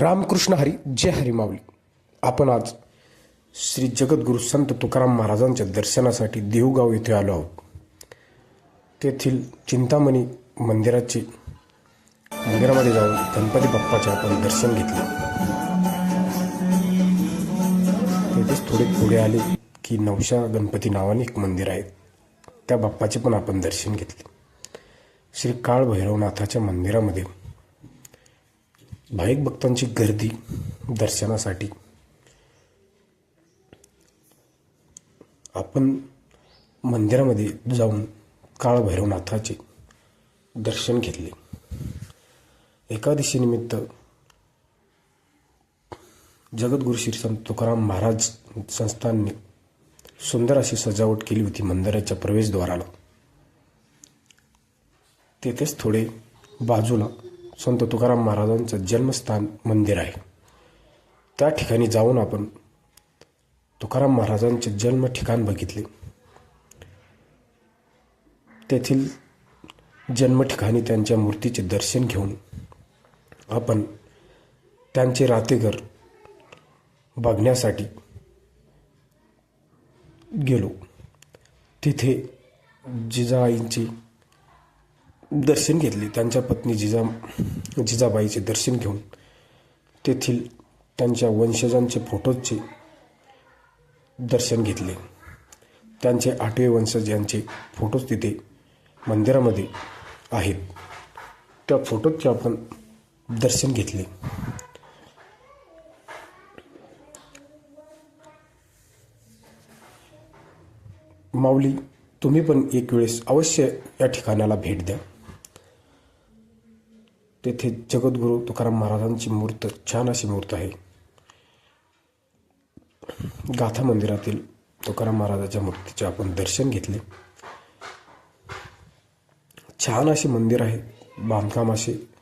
रामकृष्ण हरी जय हरी माऊली. आपण आज श्री जगद्गुरू संत तुकाराम महाराजांच्या दर्शनासाठी देवगाव येथे आलो आहोत. तेथील चिंतामणी मंदिराचे मंदिरामध्ये जाऊन गणपती बाप्पाचे आपण दर्शन घेतले. तेथेच थोडे पुढे आले की नवशा गणपती नावाने एक मंदिर आहे. त्या बाप्पाचे पण आपण दर्शन घेतले. श्री काळ भैरवनाथाच्या मंदिरामध्ये भाविक भक्तांची गर्दी दर्शनासाठी. आपण मंदिरामध्ये जाऊन काळभैरवनाथाचे दर्शन घेतले. एकादशीनिमित्त जगद्गुरु श्री संत तुकाराम महाराज संस्थांनी सुंदर अशी सजावट केली होती मंदिराच्या प्रवेशद्वाराला. तेथेच थोडे बाजूला संत तुकाराम महाराजांचं जन्मस्थान मंदिर आहे. त्या ठिकाणी जाऊन आपण तुकाराम महाराजांचे जन्म ठिकाण बघितले. तेथील जन्म ठिकाणी त्यांच्या मूर्तीचे दर्शन घेऊन आपण त्यांचे रातेघर बघण्यासाठी गेलो. तिथे जिजाईंची दर्शन घेतले. त्यांच्या पत्नी जिजा जिजाबाईचे दर्शन घेऊन तेथील त्यांच्या वंशजांचे फोटोजचे दर्शन घेतले. त्यांचे आठवे वंशज यांचे फोटोज तिथे मंदिरामध्ये आहेत. त्या फोटोजचे आपण दर्शन घेतले. माऊली तुम्ही पण एक वेळेस अवश्य या ठिकाणाला भेट द्या. तेथे जगद्गुरू तुकाराम महाराजांची मूर्त छान अशी मूर्त आहे. गाथा मंदिरातील तुकाराम महाराजाच्या मूर्तीचे आपण दर्शन घेतले. छान असे मंदिर आहे बांधकाम असे